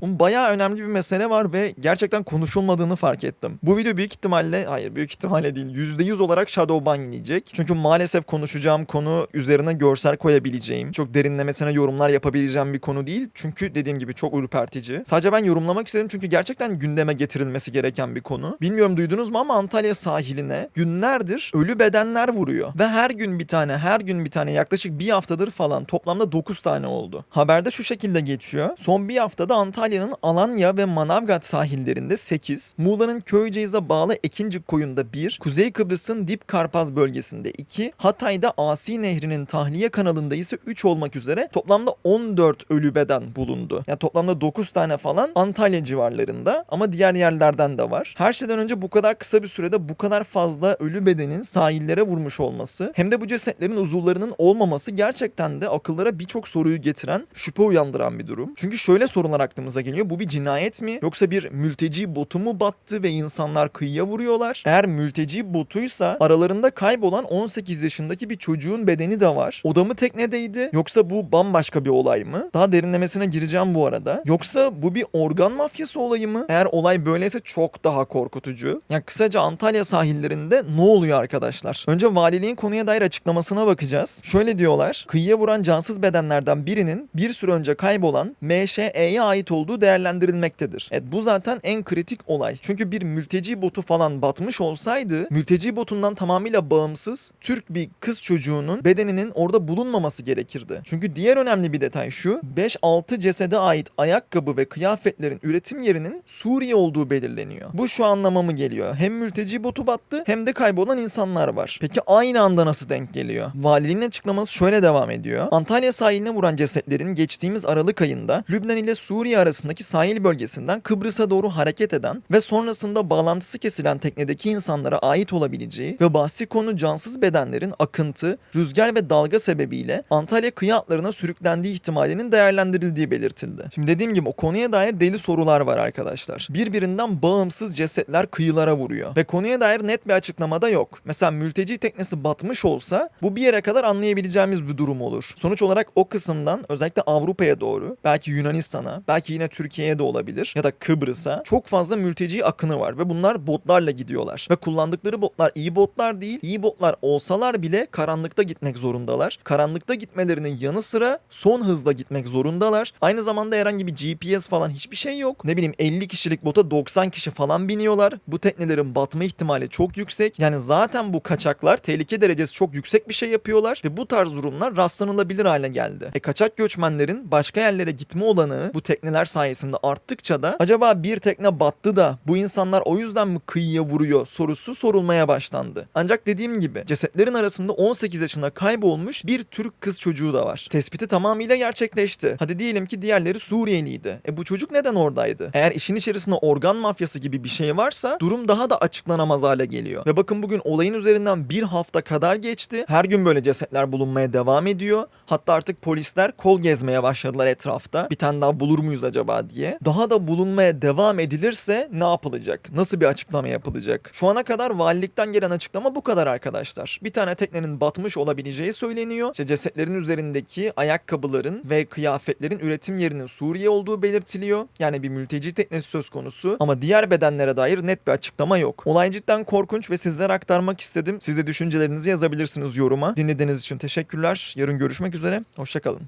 Bunun bayağı önemli bir mesele var ve gerçekten konuşulmadığını fark ettim. Bu video büyük ihtimalle, hayır büyük ihtimalle değil, %100 olarak Shadowban yiyecek. Çünkü maalesef konuşacağım konu üzerine görsel koyabileceğim, çok derinlemesine yorumlar yapabileceğim bir konu değil. Çünkü dediğim gibi çok ürpertici. Sadece ben yorumlamak istedim çünkü gerçekten gündeme getirilmesi gereken bir konu. Bilmiyorum duydunuz mu ama Antalya sahiline günlerdir ölü bedenler vuruyor. Ve her gün bir tane, her gün bir tane yaklaşık bir haftadır falan toplamda 9 tane oldu. Haberde şu şekilde geçiyor. Son bir haftada Antalya'nın Alanya ve Manavgat sahillerinde 8, Muğla'nın Köyceğiz'e bağlı Ekincik koyunda 1, Kuzey Kıbrıs'ın Dip Karpaz bölgesinde 2, Hatay'da Asi Nehri'nin tahliye kanalında ise 3 olmak üzere toplamda 14 ölü beden bulundu. Yani toplamda 9 tane falan Antalya civarlarında ama diğer yerlerden de var. Her şeyden önce bu kadar kısa bir sürede bu kadar fazla ölü bedenin sahillere vurmuş olması hem de bu cesetlerin uzuvlarının olmaması gerçekten de akıllara birçok soruyu getiren, şüphe uyandıran bir durum. Çünkü şöyle sorular aklımıza geliyor. Bu bir cinayet mi? Yoksa bir mülteci botu mu battı ve insanlar kıyıya vuruyorlar? Eğer mülteci botuysa aralarında kaybolan 18 yaşındaki bir çocuğun bedeni de var. O da mı teknedeydi? Yoksa bu bambaşka bir olay mı? Daha derinlemesine gireceğim bu arada. Yoksa bu bir organ mafyası olayı mı? Eğer olay böyleyse çok daha korkutucu. Yani kısaca Antalya sahillerinde ne oluyor arkadaşlar? Önce valiliğin konuya dair açıklamasına bakacağız. Şöyle diyorlar. Kıyıya vuran cansız bedenlerden birinin bir süre önce kaybolan MŞE'ye ait olduğu değerlendirilmektedir. Evet bu zaten en kritik olay. Çünkü bir mülteci botu falan batmış olsaydı mülteci botundan tamamıyla bağımsız Türk bir kız çocuğunun bedeninin orada bulunmaması gerekirdi. Çünkü diğer önemli bir detay şu. 5-6 cesede ait ayakkabı ve kıyafetlerin üretim yerinin Suriye olduğu belirleniyor. Bu şu anlama mı geliyor? Hem mülteci botu battı hem de kaybolan insanlar var. Peki aynı anda nasıl denk geliyor? Valiliğin açıklaması şöyle devam ediyor. Antalya sahiline vuran cesetlerin geçtiğimiz Aralık ayında Lübnan ile Suriye arasındaki sahil bölgesinden Kıbrıs'a doğru hareket eden ve sonrasında bağlantısı kesilen teknedeki insanlara ait olabileceği ve bahsi konu cansız bedenlerin akıntı, rüzgar ve dalga sebebiyle Antalya kıyı hatlarına sürüklendiği ihtimalinin değerlendirildiği belirtildi. Şimdi dediğim gibi o konuya dair deli sorular var arkadaşlar. Birbirinden bağımsız cesetler kıyılara vuruyor ve konuya dair net bir açıklamada yok. Mesela mülteci teknesi batmış olsa bu bir yere kadar anlayabileceğimiz bir durum olur. Sonuç olarak o kısımdan özellikle Avrupa'ya doğru, belki Yunanistan'a, belki yine Türkiye'ye de olabilir ya da Kıbrıs'a çok fazla mülteci akını var ve bunlar botlarla gidiyorlar. Ve kullandıkları botlar iyi botlar değil. İyi botlar olsalar bile karanlıkta gitmek zorundalar. Karanlıkta gitmelerinin yanı sıra son hızla gitmek zorundalar. Aynı zamanda herhangi bir GPS falan hiçbir şey yok. Ne bileyim 50 kişilik bota 90 kişi falan biniyorlar. Bu teknelerin batma ihtimali çok yüksek. Yani zaten bu kaçaklar tehlike derecesi çok yüksek bir şey yapıyorlar ve bu tarz durumlar rastlanılabilir hale geldi. E kaçak göçmenlerin başka yerlere gitme olanağı bu tekneler sayesinde arttıkça da acaba bir tekne battı da bu insanlar o yüzden mi kıyıya vuruyor sorusu sorulmaya başlandı. Ancak dediğim gibi cesetlerin arasında 18 yaşında kaybolmuş bir Türk kız çocuğu da var. Tespiti tamamıyla gerçekleşti. Hadi diyelim ki diğerleri Suriyeliydi. E bu çocuk neden oradaydı? Eğer işin içerisinde organ mafyası gibi bir şey varsa durum daha da açıklanamaz hale geliyor. Ve bakın bugün olayın üzerinden bir hafta kadar geçti. Her gün böyle cesetler bulunmaya devam ediyor. Hatta artık polisler kol gezmeye başladılar etrafta. Bir tane daha bulur muyuz acaba diye. Daha da bulunmaya devam edilirse ne yapılacak? Nasıl bir açıklama yapılacak? Şu ana kadar valilikten gelen açıklama bu kadar arkadaşlar. Bir tane teknenin batmış olabileceği söyleniyor. İşte cesetlerin üzerindeki ayakkabıların ve kıyafetlerin üretim yerinin Suriye olduğu belirtiliyor. Yani bir mülteci teknesi söz konusu. Ama diğer bedenlere dair net bir açıklama yok. Olay cidden korkunç ve sizlere aktarmak istedim. Siz de düşüncelerinizi yazabilirsiniz yoruma. Dinlediğiniz için teşekkürler. Yarın görüşmek üzere. Hoşçakalın.